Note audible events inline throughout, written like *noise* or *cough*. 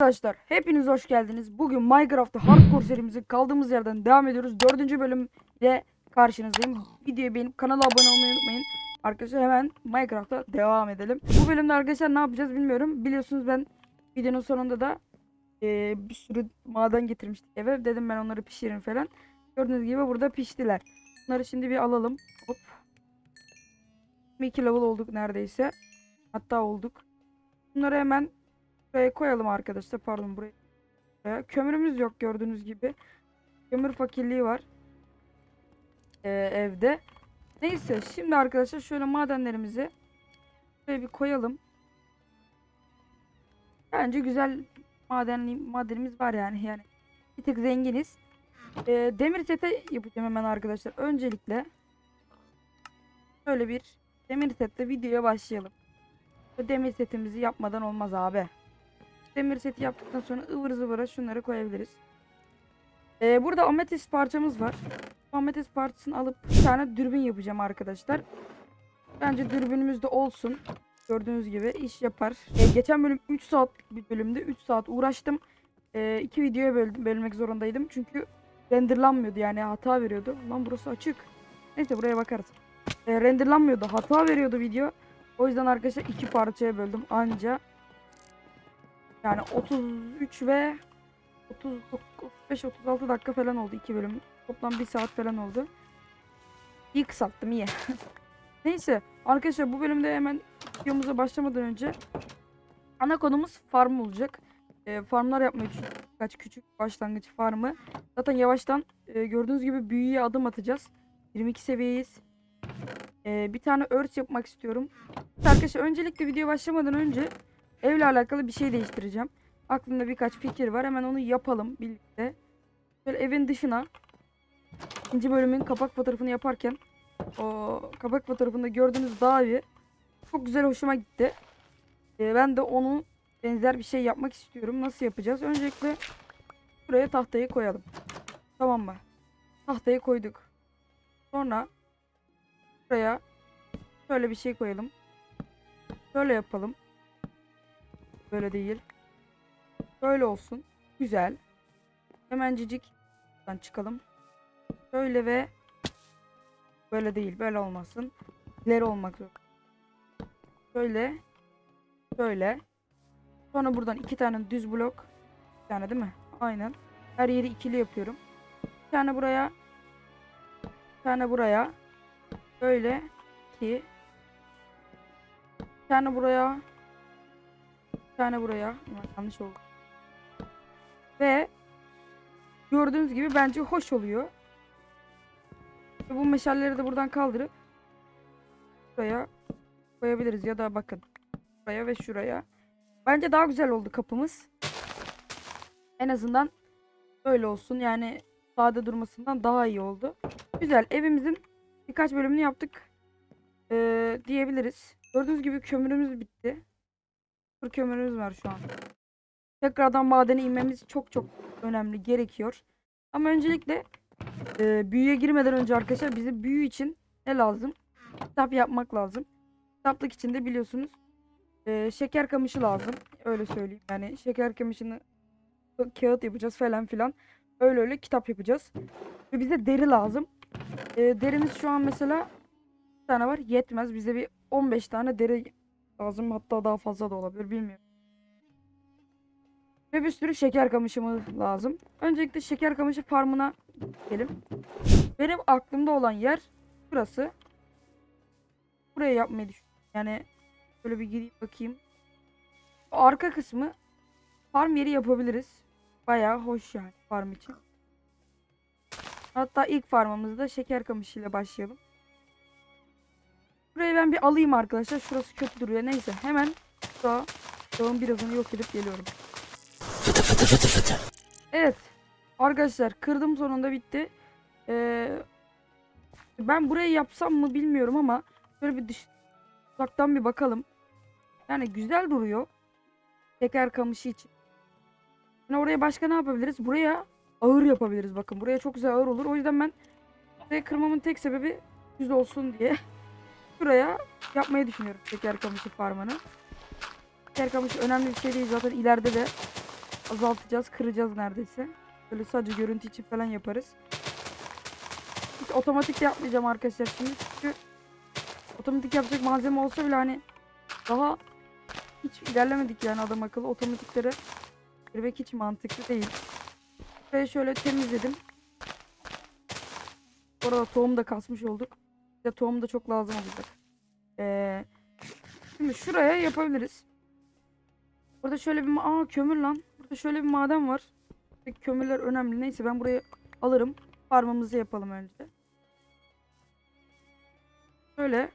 Arkadaşlar hepiniz hoş geldiniz. Bugün Minecraft'ta Hardcore serimizin kaldığımız yerden devam ediyoruz. Dördüncü bölümle karşınızdayım. Videoyu beğenip kanala abone olmayı unutmayın. Arkadaşlar hemen Minecraft'a devam edelim. Bu bölümde arkadaşlar ne yapacağız bilmiyorum. Biliyorsunuz ben videonun sonunda da eee, bir sürü maden getirmiştik eve. Dedim ben onları pişiririm falan. Gördüğünüz gibi burada piştiler. Bunları şimdi bir alalım. Hop. 2 level olduk neredeyse. Hatta olduk. Bunları hemen Buraya koyalım arkadaşlar. Pardon buraya. Buraya. Kömürümüz yok gördüğünüz gibi. Kömür fakirliği var. Ee, evde. Neyse şimdi arkadaşlar şöyle madenlerimizi şöyle bir koyalım. Bence güzel madenli madenimiz var yani. Yani bir tık zenginiz. Ee, demir sete yapacağım hemen arkadaşlar. Öncelikle şöyle bir demir sette videoya başlayalım. Demir setimizi yapmadan olmaz abi. Demir seti yaptıktan sonra ıvır zıvıra şunları koyabiliriz. Ee, burada ametist parçamız var. Ametist parçasını alıp bir tane dürbün yapacağım arkadaşlar. Bence dürbünümüz de olsun. Gördüğünüz gibi iş yapar. Ee, geçen bölüm 3 saat bir bölümde 3 saat uğraştım. Ee, videoya böl- bölmek zorundaydım. Çünkü renderlanmıyordu yani hata veriyordu. Lan burası açık. Neyse buraya bakarız. Ee, renderlanmıyordu. Hata veriyordu video. O yüzden arkadaşlar iki parçaya böldüm anca. Yani 33 ve 35 36 dakika falan oldu iki bölüm. Toplam bir saat falan oldu. İyi kısalttım iyi. *laughs* Neyse arkadaşlar bu bölümde hemen videomuza başlamadan önce ana konumuz farm olacak. Ee, farmlar yapmayı. Birkaç küçük başlangıç farmı. Zaten yavaştan e, gördüğünüz gibi büyüye adım atacağız. 22 seviyeyiz. Ee, bir tane örs yapmak istiyorum. Arkadaşlar öncelikle video başlamadan önce Evle alakalı bir şey değiştireceğim. Aklımda birkaç fikir var. Hemen onu yapalım birlikte. Şöyle evin dışına ikinci bölümün kapak fotoğrafını yaparken o kapak fotoğrafında gördüğünüz dağ evi çok güzel hoşuma gitti. Ee, ben de onu benzer bir şey yapmak istiyorum. Nasıl yapacağız? Öncelikle buraya tahtayı koyalım. Tamam mı? Tahtayı koyduk. Sonra buraya şöyle bir şey koyalım. Şöyle yapalım. Böyle değil. Böyle olsun. Güzel. Hemencik buradan çıkalım. Böyle ve böyle değil. Böyle olmasın. İleri olmak zorunda. Böyle. Böyle. Sonra buradan iki tane düz blok. Bir tane değil mi? Aynen. Her yeri ikili yapıyorum. Bir tane buraya. Bir tane buraya. Böyle. iki. Bir tane buraya. Tane buraya. Yanlış oldu. Ve gördüğünüz gibi bence hoş oluyor. Ve bu meşalleri de buradan kaldırıp buraya koyabiliriz ya da bakın buraya ve şuraya. Bence daha güzel oldu kapımız. En azından böyle olsun. Yani sade durmasından daha iyi oldu. Güzel. Evimizin birkaç bölümünü yaptık. Ee, diyebiliriz. Gördüğünüz gibi kömürümüz bitti. Sıfır kömürümüz var şu an. Tekrardan madene inmemiz çok çok önemli gerekiyor. Ama öncelikle e, büyüye girmeden önce arkadaşlar bize büyü için ne lazım? Kitap yapmak lazım. Kitaplık için de biliyorsunuz e, şeker kamışı lazım. Öyle söyleyeyim. Yani şeker kamışını kağıt yapacağız falan filan. Öyle öyle kitap yapacağız. Ve bize deri lazım. E, derimiz şu an mesela bir tane var. Yetmez. Bize bir 15 tane deri lazım. Hatta daha fazla da olabilir. Bilmiyorum. Ve bir sürü şeker kamışımız lazım. Öncelikle şeker kamışı farmına gidelim. Benim aklımda olan yer burası. Buraya yapmayı düşünüyorum. Yani böyle bir gireyim bakayım. Arka kısmı farm yeri yapabiliriz. Bayağı hoş yani farm için. Hatta ilk farmımızda şeker kamışıyla başlayalım. Burayı ben bir alayım arkadaşlar. Şurası kötü duruyor. Neyse hemen daha dağın birazını yok edip geliyorum. Fıtı fıtı fıtı fıtı. Evet. Arkadaşlar kırdım sonunda bitti. Ee, ben burayı yapsam mı bilmiyorum ama böyle bir dış, uzaktan bir bakalım. Yani güzel duruyor. Şeker kamışı için. Yani oraya başka ne yapabiliriz? Buraya ağır yapabiliriz bakın. Buraya çok güzel ağır olur. O yüzden ben burayı kırmamın tek sebebi düz olsun diye. *laughs* Buraya yapmayı düşünüyorum şeker kamışı farmını. Şeker kamışı önemli bir şey değil zaten ileride de azaltacağız, kıracağız neredeyse. Böyle sadece görüntü için falan yaparız. Hiç otomatik de yapmayacağım arkadaşlar şimdi çünkü otomatik yapacak malzeme olsa bile hani daha hiç ilerlemedik yani adam akıllı otomatiklere girmek hiç mantıklı değil. Ve şöyle temizledim. Bu arada tohum da kasmış olduk. Bize tohum da çok lazım olacak. Ee, şimdi şuraya yapabiliriz. Burada şöyle bir aa kömür lan. Burada şöyle bir maden var. Kömürler önemli. Neyse ben burayı alırım. Farmımızı yapalım önce. Şöyle.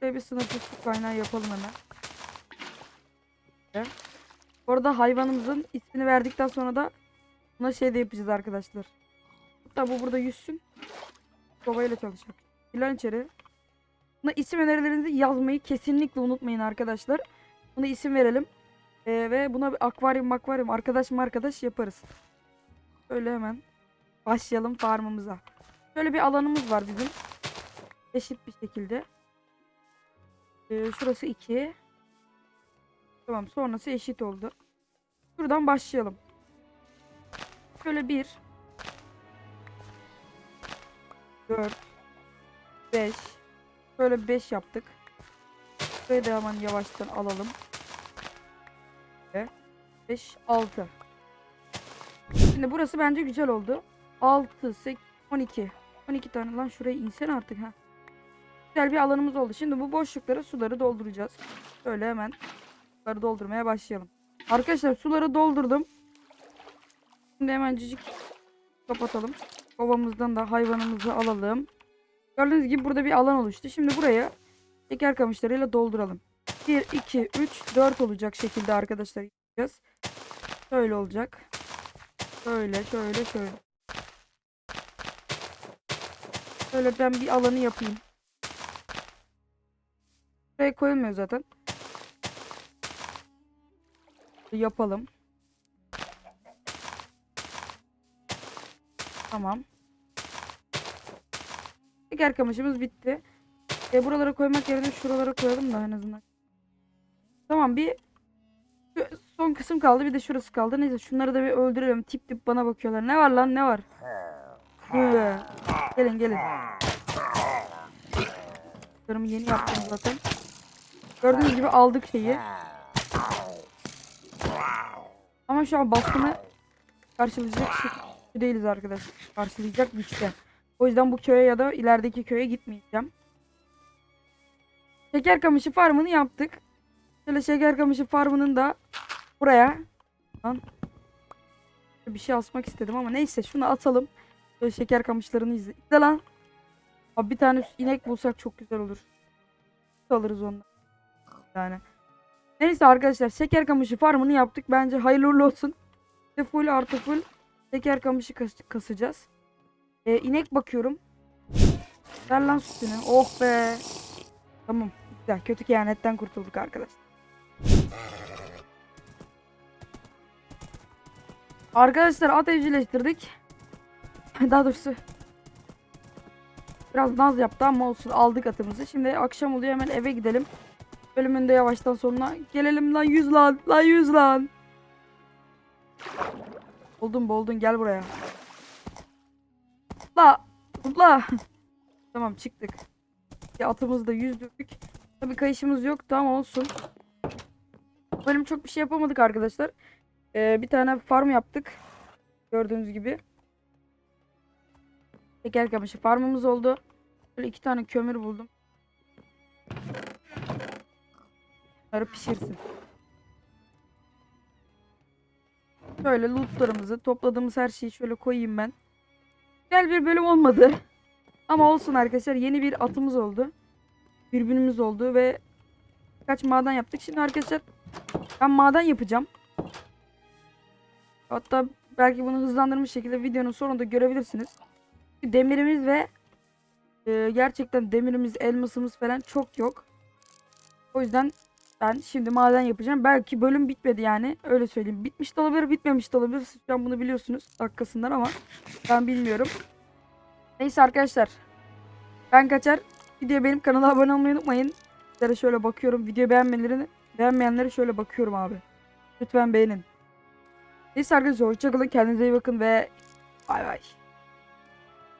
Şöyle bir sınırsız su kaynağı yapalım hemen. Şöyle. Bu arada hayvanımızın ismini verdikten sonra da buna şey de yapacağız arkadaşlar. Hatta bu burada yüzsün. Babayla çalışacak. Gel içeri. Buna isim önerilerinizi yazmayı kesinlikle unutmayın arkadaşlar. Buna isim verelim. Ee, ve buna bir akvaryum akvaryum arkadaş mı arkadaş yaparız. Şöyle hemen başlayalım farmımıza. Şöyle bir alanımız var bizim. Eşit bir şekilde. Ee, şurası 2. Tamam sonrası eşit oldu. Şuradan başlayalım. Şöyle 1 4 5 Şöyle 5 yaptık. Burayı da hemen yavaştan alalım. 5 6 Şimdi burası bence güzel oldu. 6 8 12 12 tane lan şuraya insen artık ha. Güzel bir alanımız oldu. Şimdi bu boşluklara suları dolduracağız. Şöyle hemen suları doldurmaya başlayalım. Arkadaşlar suları doldurdum. Şimdi hemencik kapatalım. Kovamızdan da hayvanımızı alalım. Gördüğünüz gibi burada bir alan oluştu. Şimdi buraya şeker kamışlarıyla dolduralım. 1, 2, 3, 4 olacak şekilde arkadaşlar yapacağız. Şöyle olacak. Şöyle, şöyle, şöyle. Şöyle ben bir alanı yapayım. Buraya koyulmuyor zaten. Yapalım. Tamam. Şeker kamışımız bitti. E, buralara koymak yerine şuralara koyalım da en azından. Tamam bir şu son kısım kaldı bir de şurası kaldı. Neyse şunları da bir öldürelim. Tip tip bana bakıyorlar. Ne var lan ne var? Hı. Gelin gelin. Bunlarımı yeni yaptım zaten. Gördüğünüz gibi aldık şeyi. Ama şu an baskını karşılayacak şey değiliz arkadaşlar. Karşılayacak güçte. O yüzden bu köye ya da ilerideki köye gitmeyeceğim. Şeker kamışı farmını yaptık. Şöyle şeker kamışı farmının da buraya bir şey asmak istedim ama neyse şunu atalım. Şöyle şeker kamışlarını izle. İzle lan. Abi bir tane inek bulsak çok güzel olur. Alırız ondan. Yani. Neyse arkadaşlar şeker kamışı farmını yaptık. Bence hayırlı olsun. Full artı full şeker kamışı kas- kasacağız. Ee, inek bakıyorum. Ver lan sütünü. Oh be. Tamam. Güzel. Kötü kehanetten kurtulduk arkadaşlar. Arkadaşlar at evcilleştirdik. *laughs* Daha doğrusu biraz naz yaptı ama olsun aldık atımızı. Şimdi akşam oluyor hemen eve gidelim. Bölümünde yavaştan sonuna gelelim lan 100 lan lan 100 lan. Buldun buldun gel buraya. La la. *laughs* tamam çıktık. Ya atımızı da yüzdük. Tabii kayışımız yoktu ama olsun. Bölüm çok bir şey yapamadık arkadaşlar. Ee, bir tane farm yaptık. Gördüğünüz gibi. Şeker kamışı farmımız oldu. Böyle iki tane kömür buldum. Bunları pişirsin. Şöyle lootlarımızı topladığımız her şeyi şöyle koyayım ben. Güzel bir bölüm olmadı. Ama olsun arkadaşlar yeni bir atımız oldu. Birbirimiz oldu ve kaç maden yaptık. Şimdi arkadaşlar ben maden yapacağım. Hatta belki bunu hızlandırmış şekilde videonun sonunda görebilirsiniz. Demirimiz ve e, gerçekten demirimiz, elmasımız falan çok yok. O yüzden ben şimdi maden yapacağım. Belki bölüm bitmedi yani. Öyle söyleyeyim. Bitmiş de olabilir, bitmemiş de olabilir. Siz an bunu biliyorsunuz dakikasından ama ben bilmiyorum. Neyse arkadaşlar. Ben kaçar. Video benim kanala abone olmayı unutmayın. Sizlere şöyle bakıyorum. Video beğenmelerini, beğenmeyenlere şöyle bakıyorum abi. Lütfen beğenin. Neyse arkadaşlar hoşçakalın kendinize iyi bakın ve bay bay.